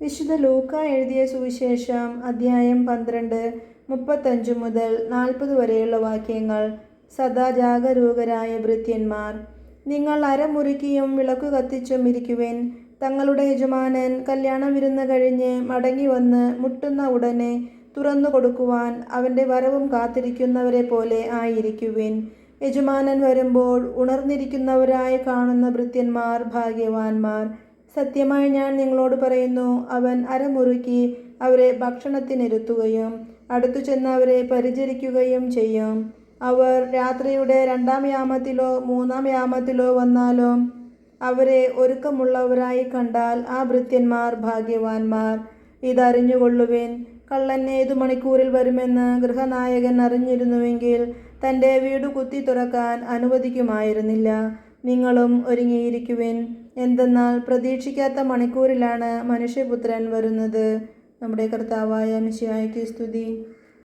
വിശുദ്ധ ലൂക്ക എഴുതിയ സുവിശേഷം അധ്യായം പന്ത്രണ്ട് മുപ്പത്തഞ്ച് മുതൽ നാൽപ്പത് വരെയുള്ള വാക്യങ്ങൾ. സദാ ജാഗരൂകരായ ഭൃത്യന്മാർ നിങ്ങൾ അരമുറുക്കിയും വിളക്ക് കത്തിച്ചും ഇരിക്കുവിൻ. തങ്ങളുടെ യജമാനൻ കല്യാണ വിരുന്ന് കഴിഞ്ഞ് മടങ്ങി വന്ന് മുട്ടുന്ന ഉടനെ തുറന്നു കൊടുക്കുവാൻ അവന്റെ വരവും കാത്തിരിക്കുന്നവരെ പോലെ ആയിരിക്കുവിൻ. യജമാനൻ വരുമ്പോൾ ഉണർന്നിരിക്കുന്നവരായി കാണുന്ന ഭൃത്യന്മാർ ഭാഗ്യവാന്മാർ സത്യമായി ഞാൻ നിങ്ങളോട് പറയുന്നു അവൻ അരമുറുക്കി അവരെ ഭക്ഷണത്തിനിരുത്തുകയും അടുത്തു ചെന്ന് അവരെ പരിചരിക്കുകയും ചെയ്യും. അവർ രാത്രിയുടെ രണ്ടാം യാമത്തിലോ മൂന്നാം യാമത്തിലോ വന്നാലോ അവരെ ഒരുക്കമുള്ളവരായി കണ്ടാൽ ആ ഭൃത്യന്മാർ ഭാഗ്യവാന്മാർ. ഇതറിഞ്ഞുകൊള്ളുവിൻ കള്ളൻ ഏതു മണിക്കൂറിൽ വരുമെന്ന് ഗൃഹനായകൻ അറിഞ്ഞിരുന്നുവെങ്കിൽ തന്റെ വീട് കുത്തി തുറക്കാൻ അനുവദിക്കുമായിരുന്നില്ല. നിങ്ങളും ഒരുങ്ങിയിരിക്കുവിൻ. എന്തെന്നാൽ പ്രതീക്ഷിക്കാത്ത മണിക്കൂറിലാണ് മനുഷ്യപുത്രൻ വരുന്നത്. നമ്മുടെ കർത്താവായ മിശിയായ്ക്ക് സ്തുതി.